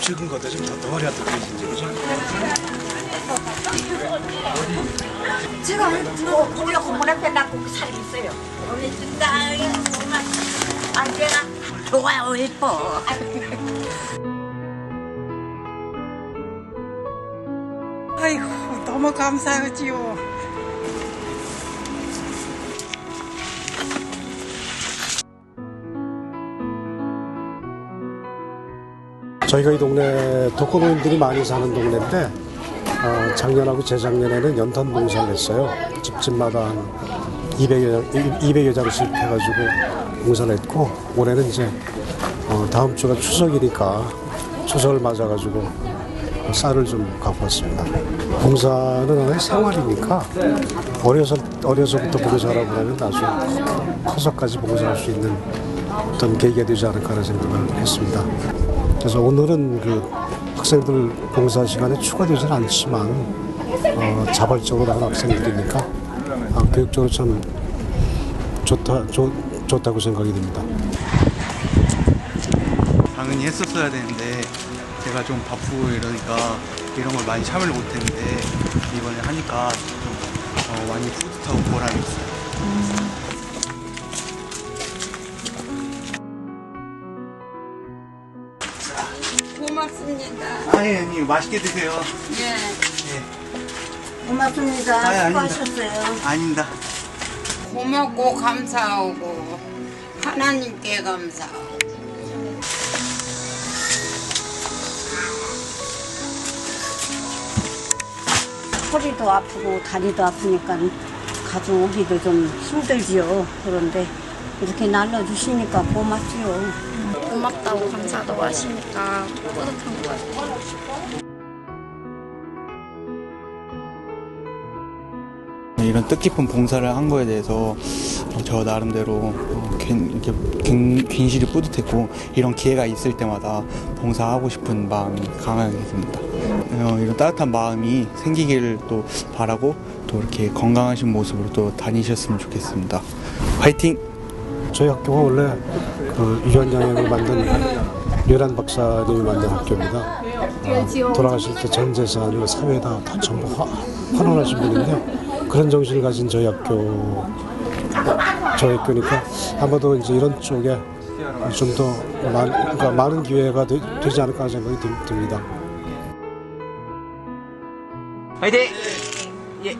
적은 것도 지금 다 동아리한테 보이시지 그죠? 지금 들어 우리 건물에 빼다 고기 살이 있어요. 우리 진짜 정말 안 되나 좋아요 어, 예뻐. 아이고 너무 감사하지요. 저희가 이 동네 독거노인들이 많이 사는 동네인데 어, 작년하고 재작년에는 연탄 봉사를 했어요. 집집마다 한 200여, 200여 장씩 해가지고 봉사를 했고 올해는 이제 어, 다음 주가 추석이니까 추석을 맞아가지고 쌀을 좀 갖고 왔습니다. 봉사는 하나의 생활이니까 어려서, 어려서부터 봉사라고 하면 나중에 커- 커서까지 봉사할 수 있는 어떤 계기가 되지 않을까라는 생각을 했습니다. 그래서 오늘은 그 학생들 봉사 시간에 추가되지는 않지만 어, 자발적으로 하는 학생들이니까 아, 교육적으로 참 좋다, 좋, 좋다고 생각이 듭니다. 당연히 했었어야 되는데 제가 좀 바쁘고 이러니까 이런 걸 많이 참여를 못했는데 이번에 하니까 좀 어, 많이 뿌듯하고 보람이 있어요. 고맙습니다. 아니 아니 맛있게 드세요. 예. 고맙습니다. 아니, 아닙니다. 수고하셨어요. 아닙니다. 고맙고 감사하고 하나님께 감사하고. 허리도 아프고 다리도 아프니까 가져오기도 좀 힘들지요. 그런데 이렇게 날려주시니까 고맙지요. 고맙다고 감사하다고 하시니까 뿌듯한 것 같아요. 이런 뜻깊은 봉사를 한 거에 대해서 어, 저 나름대로 괜시리 뿌듯했고 이런 기회가 있을 때마다 봉사하고 싶은 마음이 강하게 듭니다. 어, 이런 따뜻한 마음이 생기기를 또 바라고 또 이렇게 건강하신 모습으로 또 다니셨으면 좋겠습니다. 화이팅! 저희 학교가 원래 그 유전양액을 만든 류란 박사님이 만든 학교입니다. 어, 돌아가실 때 전 재산을 사회에다 다 전부 화, 환원하신 분인데 그런 정신을 가진 저희 학교 저희 학교니까 아마도 이제 이런 쪽에 좀 더 그러니까 많은 기회가 되, 지 않을까 생각이 듭- 듭니다. 화이팅! 예.